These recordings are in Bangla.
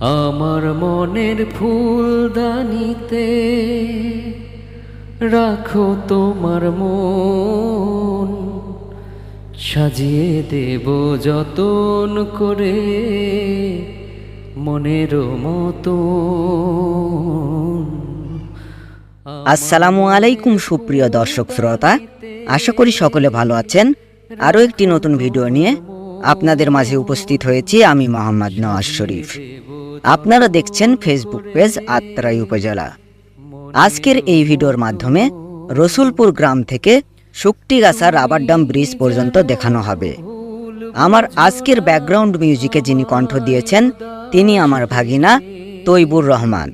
আমার মনের ফুলদানিতে রাখো তোমার মন, সাজিয়ে দেব যতন করে মনের মতন। আসসালামু আলাইকুম সুপ্রিয় দর্শক শ্রোতা, আশা করি সকলে ভালো আছেন। আরও একটি নতুন ভিডিও নিয়ে আপনাদের মাঝে উপস্থিত হয়েছি আমি মোহাম্মদ নওয়াজ শরীফ। আপনারা দেখছেন ফেসবুক পেজ আত্রাই উপজেলা। আজকের এই ভিডিওর মাধ্যমে রসুলপুর গ্রাম থেকে শুকটিগাছা রাবার ডাম ব্রিজ পর্যন্ত দেখানো হবে। আমার আজকের ব্যাকগ্রাউন্ড মিউজিকে যিনি কণ্ঠ দিয়েছেন, তিনি আমার ভাগিনা তৈবুর রহমান।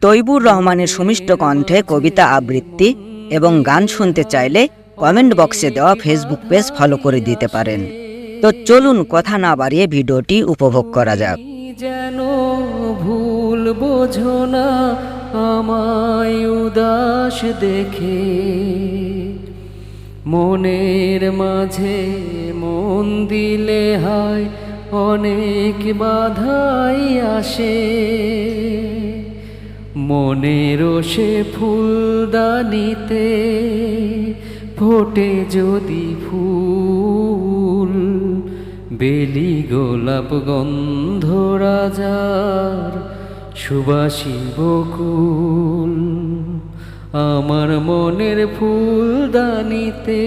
তৈবুর রহমানের সুমিষ্ট কণ্ঠে কবিতা আবৃত্তি এবং গান শুনতে চাইলে কমেন্ট বক্সে দেওয়া ফেসবুক পেজ ফলো করে দিতে পারেন। তো চলুন কথা না বাড়িয়ে ভিডিওটি উপভোগ করা যাক। যেন ভুল বোঝো না, আমায় উদাস দেখে। মনের মাঝে মন দিলে হয়, অনেক বাধাই আসে। মনেরও সে ফুলদানিতে ফোটে যদি ফুল বেলি গোলাপ গন্ধ রাজার সুবাসী বকুল আমার মনের ফুলদানিতে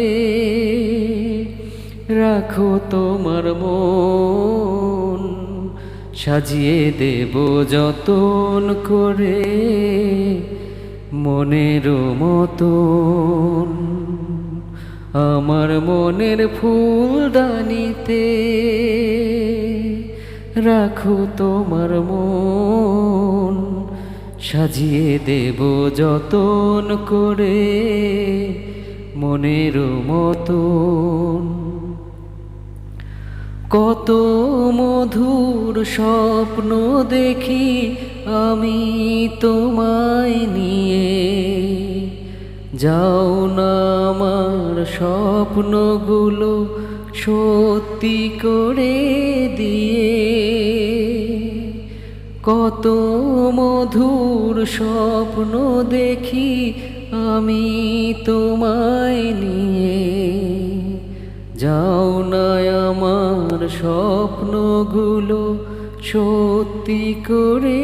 রাখো তোমার মন। সাজিয়ে দেব যতন করে মনের মতন। আমার মনের ফুলদানিতে রাখো তোমার মন, সাজিয়ে দেব যতন করে মনের মতন। কত মধুর স্বপ্ন দেখি আমি তোমায় নিয়ে, যাও না স্বপ্নগুলো সত্যি করে দিয়ে। কত মধুর স্বপ্ন দেখি আমি তোমায় নিয়ে। যাও না আমার স্বপ্নগুলো সত্যি করে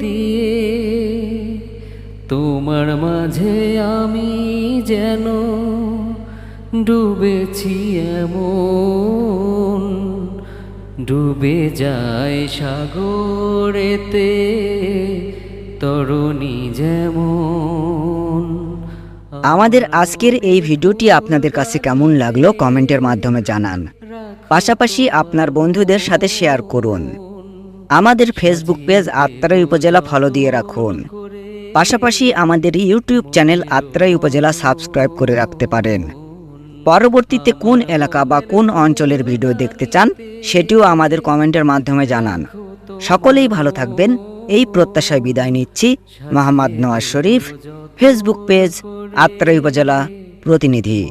দিয়ে। তোমার মাঝে আমি যেন ডুবেছি এমন। ডুবে যায় সাগরেতে তরণী যেমন। আমাদের আজকের এই ভিডিওটি আপনাদের কাছে কেমন লাগল কমেন্টের মাধ্যমে জানান। পাশাপাশি আপনার বন্ধুদের সাথে শেয়ার করুন। আমাদের ফেসবুক পেজ আত্রাই উপজেলা ফলো দিয়ে রাখুন। পাশাপাশি আমাদের ইউটিউব চ্যানেল আত্রাই উপজেলা সাবস্ক্রাইব করে রাখতে পারেন। পরবর্তীতে কোন এলাকা বা কোন অঞ্চলের ভিডিও দেখতে চান সেটিও আমাদের কমেন্টের মাধ্যমে জানান। সকলেই ভালো থাকবেন। এই প্রত্যাশায় বিদায় নিচ্ছি। মোহাম্মদ নওয়াজ শরীফ ফেসবুক পেজ আত্রাই উপজেলা প্রতিনিধি।